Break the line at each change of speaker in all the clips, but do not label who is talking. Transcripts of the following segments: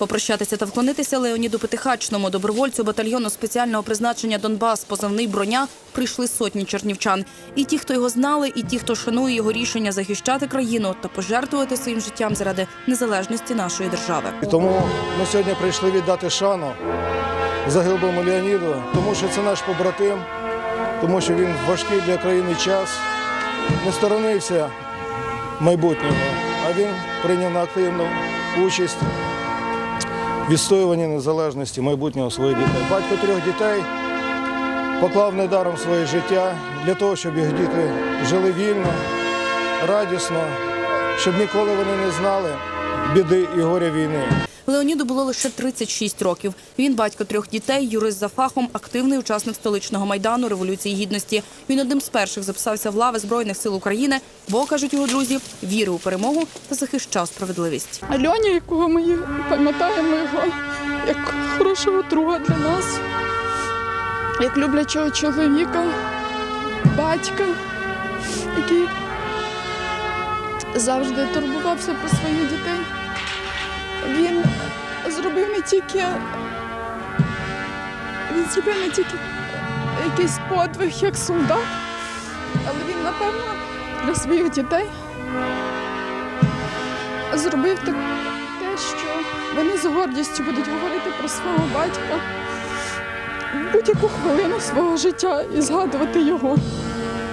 Попрощатися та вклонитися Леоніду Петихачному, добровольцю батальйону спеціального призначення Донбас, позивний броня, прийшли сотні чернівчан. І ті, хто його знали, і ті, хто шанує його рішення захищати країну та пожертвувати своїм життям заради незалежності нашої держави.
І тому ми сьогодні прийшли віддати шану загиблому Леоніду, тому що це наш побратим, тому що він важкий для країни час не сторонився майбутнього, а він прийняв на активну участь відстоюванні незалежності майбутнього своїх дітей. Батько трьох дітей поклав недаром своє життя для того, щоб їх діти жили вільно, радісно, щоб ніколи вони не знали біди і горя війни.
Леоніду було лише 36 років. Він батько трьох дітей, юрист за фахом, активний учасник столичного майдану Революції Гідності. Він одним з перших записався в лави Збройних сил України, бо кажуть його друзі, вірив у перемогу та захищав справедливість.
А Льоня, якого ми пам'ятаємо його як хорошого друга для нас, як люблячого чоловіка, батька, який завжди турбувався про своїх дітей. Він зробив не тільки він зробив не тільки якийсь подвиг як солдат, але він, напевно, для своїх дітей зробив так, те, що вони з гордістю будуть говорити про свого батька в будь-яку хвилину свого життя і згадувати його.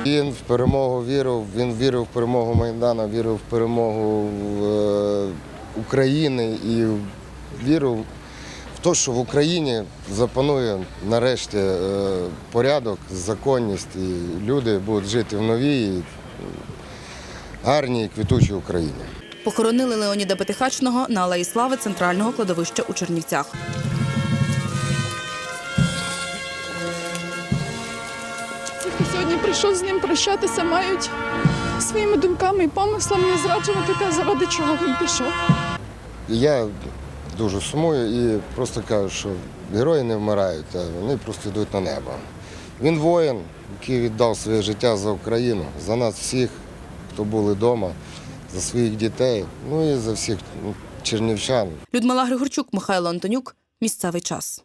Він в перемогу вірив, він вірив в перемогу Майдану, вірив в перемогу е, України і вірив в те, що в Україні запанує нарешті е, порядок, законність, і люди будуть жити в новій, гарній, і квітучій Україні.
Похоронили Леоніда Петихачного на Алеї Слави центрального кладовища у Чернівцях.
Сьогодні прийшов з ним прощатися, мають своїми думками і помислами не зраджувати те, заради чого він пішов.
Я дуже сумую і просто кажу, що герої не вмирають, а вони просто йдуть на небо. Він воїн, який віддав своє життя за Україну, за нас всіх, хто були вдома, за своїх дітей, ну і за всіх ну, чернівчан.
Людмила Григорчук, Михайло Антонюк. Місцевий час.